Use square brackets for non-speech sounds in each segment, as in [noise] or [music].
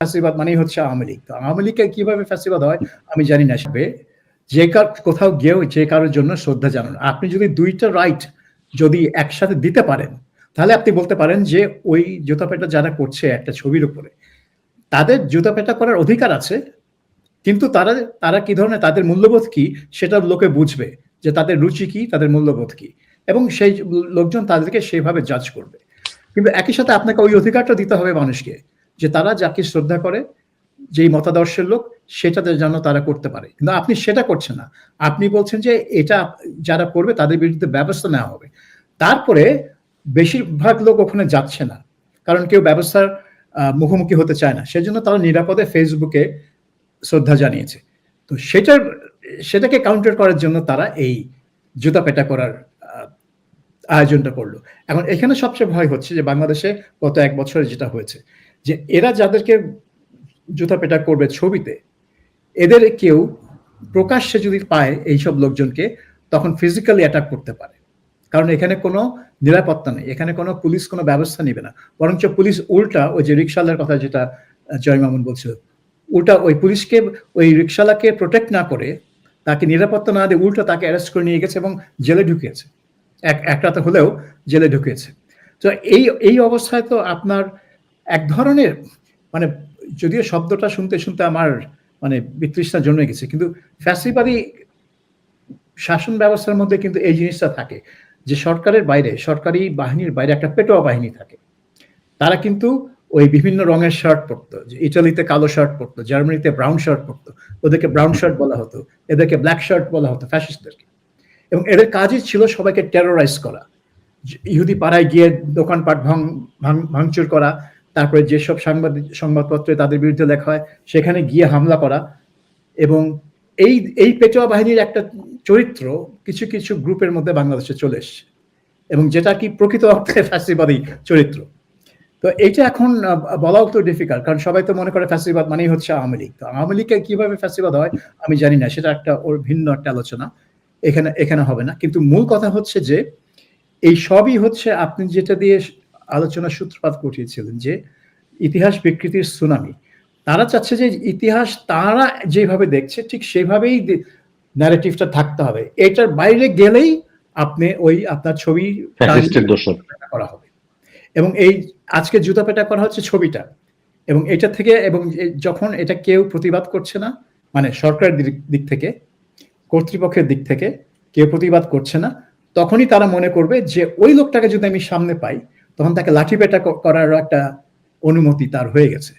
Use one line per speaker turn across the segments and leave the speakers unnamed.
ফ্যাসিবাদ মানেই হচ্ছে আওয়ামী লীগ। তো আওয়ামী লীগকে কীভাবে ফ্যাসিবাদ হয় আমি জানি না সবে যে কার কোথাও গিয়েও যে কারোর জন্য শ্রদ্ধা জানান। আপনি যদি দুইটা রাইট যদি একসাথে দিতে পারেন, তাহলে আপনি বলতে পারেন যে ওই জুতাপেটা যারা করছে একটা ছবির উপরে, তাদের জুতাপেটা করার অধিকার আছে, কিন্তু তারা তারা কি ধরনের, তাদের মূল্যবোধ কি সেটা লোকে বুঝবে যে তাদের রুচি কি, তাদের মূল্যবোধ কি, এবং সেই লোকজন তাদেরকে সেভাবে জাজ করবে। কিন্তু একই সাথে আপনাকে ওই অধিকারটা দিতে হবে মানুষকে যে তারা যাকে শ্রদ্ধা করে, যেই মতাদর্শের লোক, সেটা যেন তারা করতে পারে। কিন্তু আপনি সেটা করছেন না। আপনি বলছেন যে এটা যারা করবে, তাদের বিরুদ্ধে ব্যবস্থা নেওয়া হবে। তারপরে বেশিরভাগ লোক ওখানে যাচ্ছে না। কারণ কেউ ব্যবস্থার মুখোমুখি হতে চায় না। সেজন্য তারা নিরাপদে ফেসবুকে শ্রদ্ধা জানিয়েছে। তো সেটার, সেটাকে কাউন্টার করার জন্য তারা এই জুতা পেটা করার আয়োজনটা করল। এখন এখানে সবচেয়ে ভয় হচ্ছে যে বাংলাদেশে গত এক বছরে যেটা হয়েছে যে এরা যাদেরকে জুতা পেটা করবে ছবিতে, এদের কেউ প্রকাশ্যে যদি পায় এইসব লোকজনকে, তখন ফিজিক্যালি অ্যাটাক করতে পারে। কারণ এখানে কোনো নিরাপত্তা নেই, এখানে কোনো পুলিশ কোনো ব্যবস্থা নেবে না। বরঞ্চ পুলিশ উল্টা ওই যে রিক্সালার কথা যেটা জয় মামুন বলছিল, উল্টা ওই পুলিশকে, ওই রিক্সালাকে প্রোটেক্ট না করে, তাকে নিরাপত্তা না দিয়ে উল্টা তাকে অ্যারেস্ট করে নিয়ে গেছে এবং জেলে ঢুকিয়েছে। এক এক রাতে হলেও জেলে ঢুকিয়েছে। তো এই এই অবস্থায় তো আপনার এক ধরনের মানে যদিও শব্দটা শুনতে শুনতে আমার মানে বিতৃষ্ণা জন্মে গেছে, কিন্তু ফ্যাসিবাদী শাসন ব্যবস্থার মধ্যে কিন্তু এই জিনিসটা থাকে যে সরকারের বাইরে, সরকারি বাহিনীর বাইরে একটা পেটোয়া বাহিনী থাকে। তারা কিন্তু ওই বিভিন্ন রঙের শার্ট পরতো, যে ইটালিতে কালো শার্ট পরতো, জার্মানিতে ব্রাউন শার্ট পরতো, ওদেরকে ব্রাউন শার্ট বলা হতো, এদেরকে ব্ল্যাক শার্ট বলা হতো ফ্যাসিস্টদেরকে এবং এদের কাজই ছিল সবাইকে টেরোরাইজ করা ইহুদি পাড়ায় গিয়ে দোকানপাট ভাঙ, ভাঙচুর করা তারপরে যেসব সাংবাদিক, সংবাদপত্রে তাদের বিরুদ্ধে লেখা হয়, সেখানে গিয়ে হামলা করা এবং এই এই পেটোয়া বাহিনীর একটা চরিত্র কিছু কিছু গ্রুপের মধ্যে বাংলাদেশে চলে এসছে এবং যেটা কি প্রকৃত অর্থে ফ্যাসিবাদী চরিত্র। তো এইটা এখন বলাও তো ডিফিকাল্ট কারণ সবাই তো মনে করে ফ্যাসিবাদ মানেই হচ্ছে আওয়ামী লীগ। তো আওয়ামী লীগকে কীভাবে ফ্যাসিবাদ হয়, আমি জানি না, সেটা একটা ওর ভিন্ন একটা আলোচনা। এখানে এখানে হবে না। কিন্তু মূল কথা হচ্ছে যে, এই সবই হচ্ছে আপনি যেটা দিয়ে আলোচনা সূত্রপাত ঘটিয়েছিলেন যে ইতিহাস বিকৃতির সুনামি। তারা চাচ্ছে যে ইতিহাস তারা যেভাবে দেখছে ঠিক সেভাবেই ন্যারেটিভটা থাকতে হবে। এটার বাইরে গেলেই আপনি ওই আপনার ছবি করা হবে। এবং এই আজকে জুতা পেটা করা হচ্ছে ছবিটা। এবং এটা থেকে এবং যখন এটা কেউ প্রতিবাদ করছে না মানে সরকারের দিক থেকে কর্তৃপক্ষের দিক থেকে কেউ প্রতিবাদ করছে না তখনই তারা মনে করবে যে ওই লোকটাকে যদি আমি সামনে পাই তখন তাকে লাঠি পেটা করার একটা অনুমতি তার হয়ে গেছে।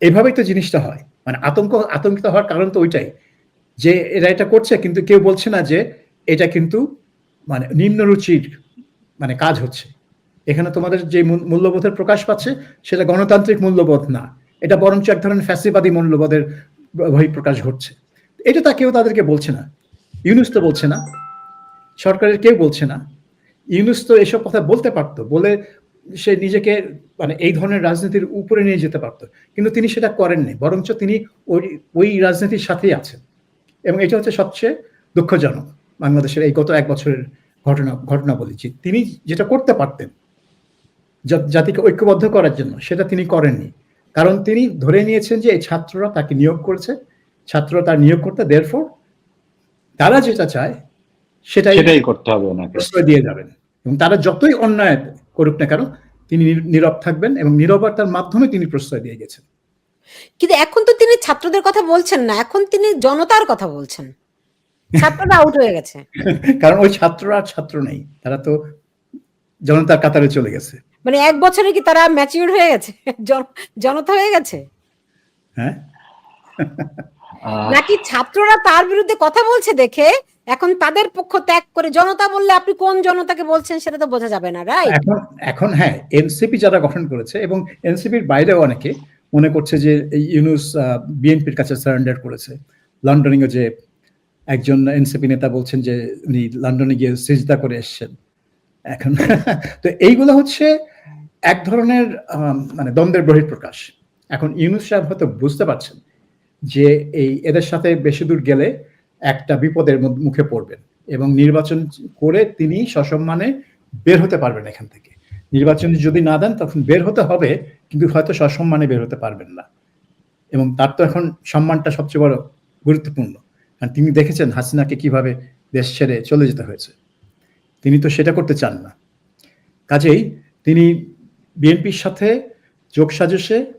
এইভাবেই তো জিনিসটা হয়। মানে আতঙ্ক, আতঙ্কিত হওয়ার কারণ তো ওইটাই। যে এরা এটা করছে কিন্তু কেউ বলছে না যে এটা কিন্তু মানে নিম্ন রুচির মানে কাজ হচ্ছে। এখানে তোমাদের যে মূল্যবোধের প্রকাশ পাচ্ছে, সেটা গণতান্ত্রিক মূল্যবোধ না। এটা বরঞ্চ এক ধরনের ফ্যাসিবাদী মূল্যবোধের বহিঃপ্রকাশ ঘটছে। এটা তা কেউ তাদেরকে বলছে না। ইউনুস তো বলছে না। সরকারের কেউ বলছে না। ইউনুস তো এসব কথা বলতে পারতো। বলে সে নিজেকে মানে এই ধরনের রাজনীতির উপরে নিয়ে যেতে পারতো। কিন্তু তিনি সেটা করেননি বরঞ্চ তিনি ওই ওই রাজনীতির সাথেই আছেন। এবং এটা হচ্ছে সবচেয়ে দুঃখজনক বাংলাদেশের এই গত এক বছরের ঘটনা ঘটনা বলেছি তিনি যেটা করতে পারতেন জাতিকে ঐক্যবদ্ধ করার জন্য সেটা তিনি করেননি। কারণ তিনি ধরে নিয়েছেন যে এই ছাত্ররা তাকে নিয়োগ করেছে ছাত্ররা তার নিয়োগ করতে দেড়ফোর তারা যেটা চায় সেটাই
সেটাই করতে হবে ওনাকে।
দিয়ে যাবেন। এবং তারা যতই অন্যায় করুক না কেন তিনি নীরব থাকবেন এবং নীরবতার মাধ্যমে তিনি প্রশ্রয় দিয়ে গেছেন।
কিন্তু এখন তো তিনি ছাত্রদের কথা বলছেন না এখন তিনি জনতার কথা বলছেন। ছাত্ররা আউট হয়ে গেছে। [laughs]
কারণ ওই ছাত্ররা আর ছাত্র নেই তারা তো জনতার কাতারে চলে গেছে।
মানে এক বছরে কি তারা ম্যাচিউর হয়ে গেছে? [laughs] জনতা হয়ে গেছে?
হ্যাঁ।
নাকি ছাত্ররা তার বিরুদ্ধে কথা বলছে দেখে এখন তাদের পক্ষ ত্যাগ করে জনতা বললে আপনি কোন জনতাকে বলছেন সেটা তো বোঝা যাবে না রাইট
এখন এখন হ্যাঁ এনসিপি যারা গঠন করেছে এবং এনসিপির বাইরেও অনেকে মনে করছে যে ইউনুস বিএনপির কাছে সারেন্ডার করেছে। লন্ডনে যে একজন এনসিপি নেতা বলছেন যে উনি লন্ডনে গিয়ে সিজদা করে এসছেন। এখন [laughs] তো এইগুলো হচ্ছে এক ধরনের মানে দ্বন্দ্বের বহিঃপ্রকাশ। এখন ইউনুস সাহেব হয়তো বুঝতে পারছেন যে এই এদের সাথে বেশি দূর গেলে একটা বিপদের মুখে পড়বেন এবং নির্বাচন করে তিনি সসম্মানে বের হতে পারবেন এখান থেকে। নির্বাচন যদি না দেন, তখন বের হতে হবে, কিন্তু হয়তো সসম্মানে বের হতে পারবেন না। এবং তার তো এখন সম্মানটা সবচেয়ে বড় গুরুত্বপূর্ণ। কারণ তিনি দেখেছেন হাসিনাকে কীভাবে দেশ ছেড়ে চলে যেতে হয়েছে। তিনি তো সেটা করতে চান না। কাজেই তিনি বিএনপির সাথে যোগসাজশে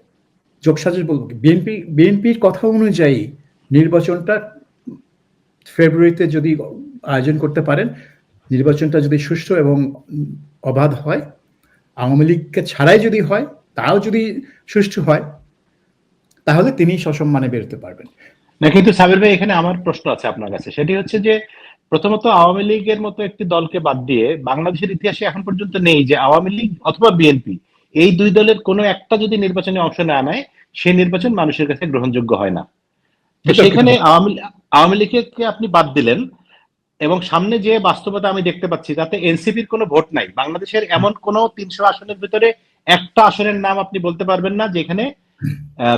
যোগসাজশ বলব বিএনপি, বিএনপির কথা অনুযায়ী নির্বাচনটা ফেব্রুয়ারিতে যদি আয়োজন করতে পারেন, নির্বাচনটা যদি সুষ্ঠু এবং অবাধ হয়, আওয়ামী লীগকে ছাড়াই যদি হয়, তাও যদি সুষ্ঠু হয়, তাহলে তিনি সসম্মানে বেরোতে পারবেন।
না, কিন্তু সাবির ভাই, এখানে আমার প্রশ্ন আছে আপনার কাছে। সেটি হচ্ছে যে, প্রথমত আওয়ামী লীগের মতো একটি দলকে বাদ দিয়ে বাংলাদেশের ইতিহাসে এখন পর্যন্ত নেই যে আওয়ামী লীগ অথবা বিএনপি, এই দুই দলের কোনো একটা যদি নির্বাচনে অংশ না নেয় সেই নির্বাচন মানুষের কাছে গ্রহণযোগ্য হয় না। সেখানে আওয়ামী লীগকে আপনি বাদ দিলেন এবং সামনে যে বাস্তবতা আমি দেখতে পাচ্ছি তাতে এনসিপির কোনো ভোট নাই। বাংলাদেশের এমন কোন তিনশো আসনের ভিতরে একটা আসনের নাম আপনি বলতে পারবেন না যেখানে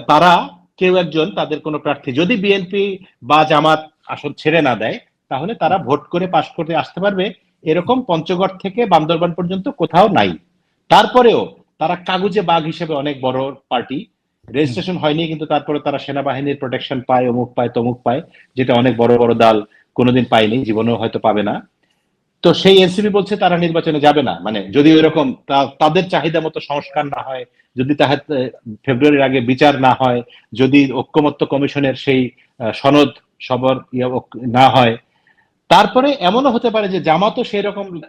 তারা কেউ একজন তাদের কোনো প্রার্থী যদি বিএনপি বা জামাত আসন ছেড়ে না দেয় তাহলে তারা ভোট করে পাশ করতে আসতে পারবে। এরকম পঞ্চগড় থেকে বান্দরবান পর্যন্ত কোথাও নাই। তারপরেও তারা কাগজে বাঘ হিসেবে অনেক বড় পার্টি রেজিস্ট্রেশন হয়নি, কিন্তু তারপরে তারা সেনাবাহিনীর প্রোটেকশন পায়, অমুক পায়, তমুক পায়, যেটা অনেক বড় বড় দল কোনোদিন পায়নি, জীবনেও হয়তো পাবে না। তো সেই এনসিপি বলছে তারা নির্বাচনে যাবে না। মানে যদি ওইরকম তা- তাদের চাহিদা মতো সংস্কার না হয়, যদি তাহার ফেব্রুয়ারির আগে বিচার না হয়, যদি ঐক্যমত্য কমিশনের সেই সনদ সবর ইয়ে না হয়, তারপরে এমনও হতে পারে যে জামাতও সেই রকম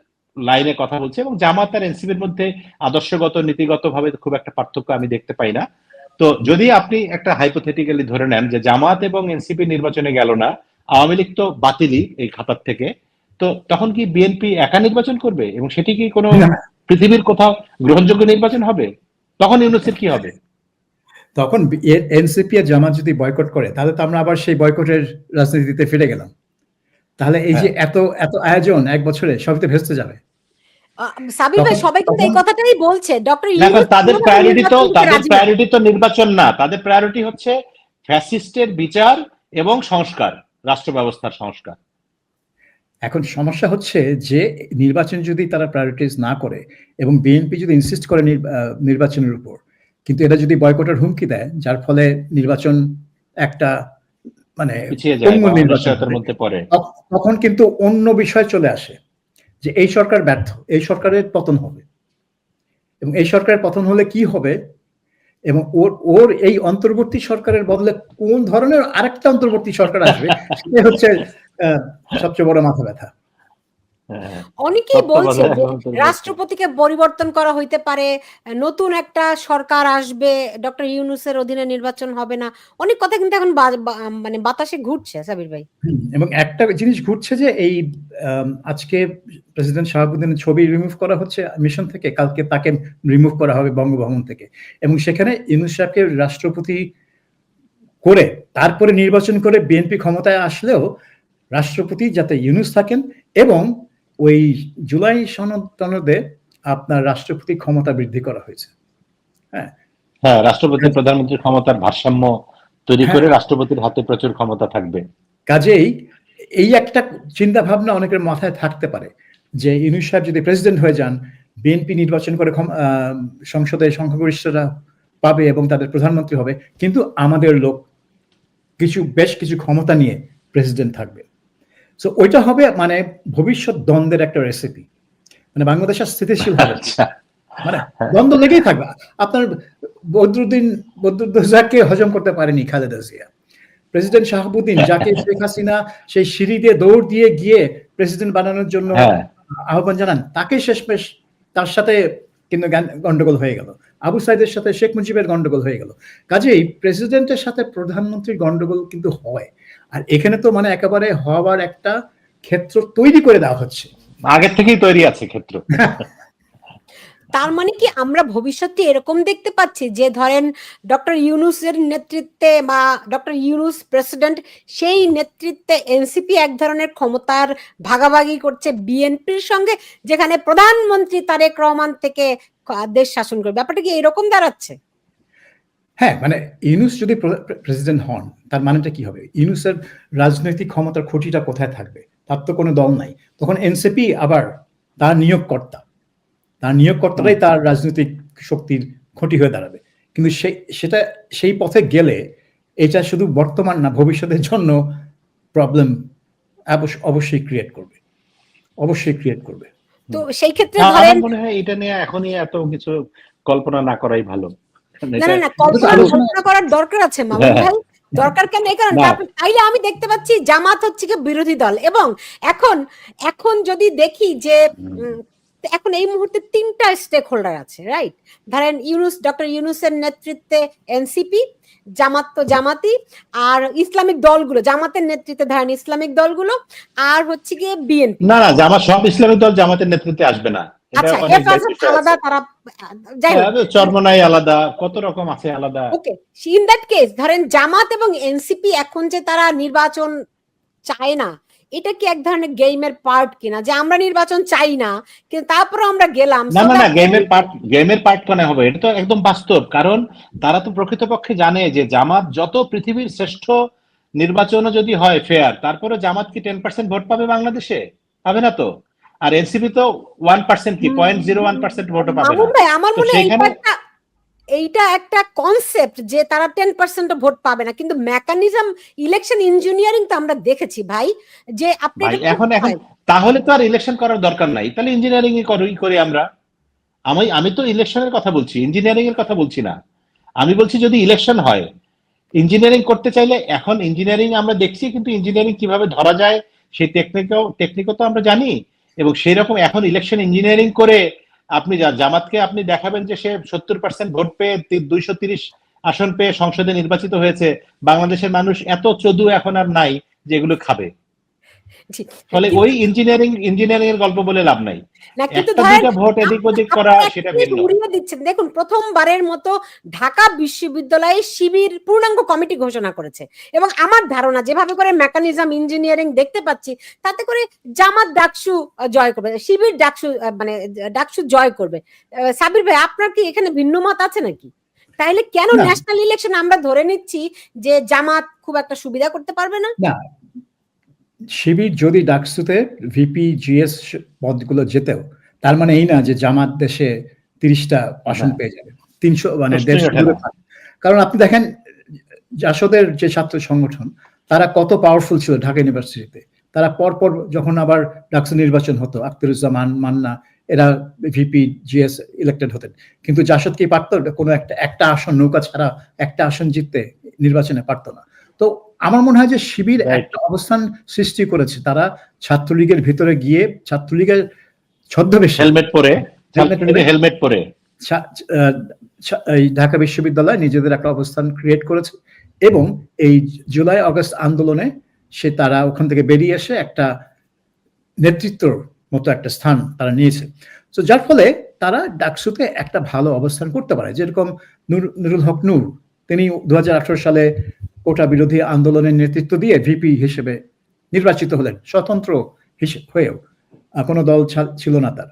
লাইনে কথা বলছে এবং জামাত আর এনসিপির মধ্যে আদর্শগত নীতিগত ভাবে খুব একটা পার্থক্য আমি দেখতে পাই না। তো যদি আপনি একটা হাইপোথেটিক্যালি ধরে নেন যে জামাত এবং এনসিপি নির্বাচনে গেল না আওয়ামী লীগ তো বাতিলই এই খাতার থেকে তো তখন কি বিএনপি একা নির্বাচন করবে এবং সেটি কি কোনো পৃথিবীর কোথাও গ্রহণযোগ্য নির্বাচন হবে? তখন ইউনুসের কি হবে?
তখন এনসিপি আর জামাত যদি বয়কট করে তাহলে তো আমরা আবার সেই বয়কটের রাজনীতিতে ফিরে গেলাম। তাহলে এই যে এত এত আয়োজন এক বছরে সবই তো ভেস্তে যাবে।
সাবির ভাই সবাই কিন্তু এই কথাটাই বলছে। ডক্টর
তাদের প্রায়োরিটি তো তাদের প্রায়োরিটি তো নির্বাচন না তাদের প্রায়োরিটি হচ্ছে ফ্যাসিস্টের বিচার এবং সংস্কার রাষ্ট্র ব্যবস্থার সংস্কার।
এখন সমস্যা হচ্ছে যে নির্বাচন যদি তারা প্রায়োরিটাইজ না করে এবং বিএনপি যদি ইনসিস্ট করে নির- নির্বাচনের উপর কিন্তু এটা যদি বয়কটের হুমকি দেয় যার ফলে নির্বাচন একটা মানে তখন কিন্তু অন্য বিষয় চলে আসে। যে এই সরকার ব্যর্থ এই সরকারের পতন হবে এবং এই সরকারের পতন হলে কি হবে এবং ওর ওর এই অন্তর্বর্তী সরকারের বদলে কোন ধরনের আরেকটা অন্তর্বর্তী সরকার আসবে [laughs] সে হচ্ছে আহ, সবচেয়ে বড় মাথা ব্যথা।
অনেকেই বলছে যে রাষ্ট্রপতিকে পরিবর্তন করা হইতে পারে নতুন একটা সরকার আসবে ডক্টর ইউনুসের অধীনে নির্বাচন হবে না। অনেক কথা কিন্তু এখন মানে বাতাসে ঘুরছে সাবির ভাই।
এবং একটা জিনিস ঘটছে যে এই আজকে প্রেসিডেন্ট শাহাবুদ্দিনের ছবি রিমুভ করা হচ্ছে মিশন থেকে কালকে তাকে রিমুভ করা হবে বঙ্গভবন থেকে। এবং সেখানে ইউনুস সাহেবকে রাষ্ট্রপতি করে তারপরে নির্বাচন করে বিএনপি ক্ষমতায় আসলেও রাষ্ট্রপতি যাতে ইউনুস থাকেন এবং ওই জুলাই সনদ আপনার রাষ্ট্রপতি ক্ষমতা বৃদ্ধি করা হয়েছে।
হ্যাঁ? হ্যাঁ রাষ্ট্রপতি প্রধানমন্ত্রীর ক্ষমতার ভারসাম্য তৈরি করে রাষ্ট্রপতির হাতে প্রচুর ক্ষমতা থাকবে।
কাজেই এই একটা চিন্তা ভাবনা অনেকের মাথায় থাকতে পারে যে ইউনুস সাহেব যদি প্রেসিডেন্ট হয়ে যান বিএনপি নির্বাচন করে সংসদে সংখ্যাগরিষ্ঠরা পাবে এবং তাদের প্রধানমন্ত্রী হবে কিন্তু আমাদের লোক কিছু বেশ কিছু ক্ষমতা নিয়ে প্রেসিডেন্ট থাকবে। সো ওইটা হবে মানে ভবিষ্যৎ দ্বন্দ্বের একটা রেসিপি মানে বাংলাদেশ আর স্থিতিশীল হবে।
আচ্ছা।
মানে দ্বন্দ্ব লেগেই থাকবে। আপনার বদরুদ্দিন বদরুদ্দোজাকে হজম করতে পারেনি খালেদা জিয়া। প্রেসিডেন্ট শাহাবুদ্দিন যাকে শেখ হাসিনা সেই সিঁড়ি দিয়ে দৌড় দিয়ে গিয়ে প্রেসিডেন্ট বানানোর জন্য
হ্যাঁ।
আহ্বান জানান তাকে শেষমেশ তার সাথে কিন্তু গন্ডগোল হয়ে গেল। আবু সাইদের সাথে শেখ মুজিবের গন্ডগোল হয়ে গেল। কাজেই প্রেসিডেন্টের সাথে প্রধানমন্ত্রীর গন্ডগোল কিন্তু হয়। আর এখানে তো মানে একেবারে হওয়ার একটা ক্ষেত্র তৈরি করে দেওয়া হচ্ছে।
আগের থেকেই তৈরি আছে ক্ষেত্র।
তার মানে কি আমরা ভবিষ্যতে এরকম দেখতে পাচ্ছি যে ধরেন ডক্টর ইউনুসের নেতৃত্বে বা ডক্টর ইউনুস প্রেসিডেন্ট সেই নেতৃত্বে এনসিপি এক ধরনের ক্ষমতার ভাগাভাগি করছে বিএনপির সঙ্গে যেখানে প্রধানমন্ত্রী তারেক রহমান থেকে দেশ শাসন করবে। ব্যাপারটা কি এরকম দাঁড়াচ্ছে?
হ্যাঁ মানে ইউনুস যদি প্রেসিডেন্ট হন তার মানেটা কি হবে? ইউনুসের রাজনৈতিক ক্ষমতার খুঁটিটা কোথায় থাকবে? তার তো কোনো দল নাই। তখন এনসিপি আবার তার নিয়োগকর্তা। তার নিয়োগকর্তারাই তার রাজনৈতিক শক্তির খুঁটি হয়ে দাঁড়াবে। কিন্তু সেই সেটা সেই পথে গেলে এটা শুধু বর্তমান না ভবিষ্যতের জন্য প্রবলেম অবশ্যই ক্রিয়েট করবে। অবশ্যই ক্রিয়েট করবে।
তো সেই ক্ষেত্রে ধরেন
আমার মনে হয় এটা নিয়ে এখনই এত কিছু কল্পনা না করাই ভালো।
না না না কল্পনা করার দরকার আছে মামুন
হ্যাঁ।
ভাই। দরকার কেন এই কারণে? তাইলে আমি দেখতে পাচ্ছি জামাত হচ্ছে কি বিরোধী দল। এবং এখন এখন যদি দেখি যে এখন এই মুহূর্তে তিনটা স্টেক হোল্ডার আছে রাইট ধরেন ইউনুস ডক্টর ইউনুসের নেতৃত্বে এনসিপি জামাত তো জামাতি আর ইসলামিক দলগুলো জামাতের নেতৃত্বে ধরেন ইসলামিক দলগুলো আর হচ্ছে গিয়ে বিএনপি।
না না জামাত সব ইসলামিক দল জামাতের নেতৃত্বে আসবে না।
আচ্ছা আলাদা তারা যাই
হ্যাঁ, চরমনাই আলাদা কত রকম আছে আলাদা?
ওকে ইন দ্যাট কেস ধরেন জামাত এবং এনসিপি এখন যে তারা নির্বাচন চায় না এটা কি এক ধরনের গেমের পার্ট কিনা? যে আমরা নির্বাচন চাই না কিন্তু তারপরে আমরা গেলাম
না না না গেমের পার্ট গেমের পার্ট কেন হবে এটা তো একদম বাস্তব কারণ তারা তো প্রকৃতপক্ষে জানে যে জামাত যত পৃথিবীর শ্রেষ্ঠ নির্বাচনও যদি হয় ফেয়ার তারপরে জামাত কি টেন পার্সেন্ট ভোট পাবে বাংলাদেশে? পাবে না তো? আর এনসিপি তো ওয়ান পার্সেন্ট কি? পয়েন্ট জিরো ওয়ান পার্সেন্ট ভোটও পাবে
ভাই আমার মনে এইটা একটা কনসেপ্ট যে তারা টেন পার্সেন্ট ভোট পাবে না। কিন্তু মেকানিজম ইলেকশন ইঞ্জিনিয়ারিং তো আমরা দেখেছি ভাই যে আপনি
এখন এখন তাহলে তো আর ইলেকশন করার দরকার নাই। তাহলে ইঞ্জিনিয়ারিং করি করি আমরা। আমি আমি তো ইলেকশনের কথা বলছি ইঞ্জিনিয়ারিং এর কথা বলছি না। আমি বলছি যদি ইলেকশন হয় ইঞ্জিনিয়ারিং করতে চাইলে এখন ইঞ্জিনিয়ারিং আমরা দেখছি কিন্তু ইঞ্জিনিয়ারিং কীভাবে ধরা যায় সেই টেকনিকও টেকনিকও তো আমরা জানি। এবং সেই রকম এখন ইলেকশন ইঞ্জিনিয়ারিং করে আপনি জামাতকে আপনি দেখাবেন যে সে সত্তর পার্সেন্ট ভোট পেয়ে দুইশো তিরিশ আসন পেয়ে সংসদে নির্বাচিত হয়েছে বাংলাদেশের মানুষ এত চদু এখন আর নাই যেগুলো খাবে। ফলে ওই ইঞ্জিনিয়ারিং ইঞ্জিনিয়ারিং এর গল্প বলে লাভ নাই।
না কিন্তু
ভোট এদিক ওদিক করা সেটা ভিন্ন।
দিচ্ছেন। দেখুন প্রথমবারের মতো ঢাকা বিশ্ববিদ্যালয়ে শিবির পূর্ণাঙ্গ কমিটি ঘোষণা করেছে। এবং আমার ধারণা যেভাবে করে মেকানিজম ইঞ্জিনিয়ারিং দেখতে পাচ্ছি তাতে করে জামাত ডাকসু জয় করবে। শিবির ডাকসু মানে ডাকসু জয় করবে। সাবির ভাই আপনার কি এখানে ভিন্ন মত আছে নাকি? তাইলে কেন ন্যাশনাল ইলেকশন আমরা ধরে নিচ্ছি যে জামাত খুব একটা সুবিধা করতে পারবে না
শিবির যদি ডাকসুতে ভিপি জিএস পদগুলো যেতেও তার মানে এই না যে জামাত দেশে তিরিশটা আসন
হ্যাঁ।
পেয়ে যাবে। তিনশো মানে দেড়শো। কারণ আপনি দেখেন জাসদের যে ছাত্র সংগঠন তারা কত পাওয়ারফুল ছিল ঢাকা ইউনিভার্সিটিতে তারা পরপর যখন আবার ডাকসু নির্বাচন হতো আখতারুজ্জামান মান্না এরা ভিপি জিএস ইলেক্টেড হতেন। কিন্তু জাসদ কি পারতো? কোনো একটা একটা আসন নৌকা ছাড়া একটা আসন জিততে নির্বাচনে পারতো না। তো আমার মনে হয় যে শিবির একটা অবস্থান সৃষ্টি করেছে। তারা ছাত্রলীগের ভিতরে গিয়ে ছাত্রলীগের ছদ্মবেশে
হেলমেট পরে হেলমেট পরে
ঢাকা বিশ্ববিদ্যালয় নিজেদের একটা অবস্থান ক্রিয়েট করেছে এবং এই জুলাই আগস্ট আন্দোলনে সে তারা ওখান থেকে বেরিয়ে এসে একটা নেতৃত্বর মতো একটা স্থান তারা নিয়েছে। তো যার ফলে তারা ডাকসুতে একটা ভালো অবস্থান করতে পারে। যেরকম নুর নুরুল হক নূর তিনি দু হাজার আঠারো সালে কোটা বিরোধী আন্দোলনের নেতৃত্ব দিয়ে ভিপি হিসেবে নির্বাচিত হলেন। স্বতন্ত্র হয়েও কোনো দল ছিল না তার।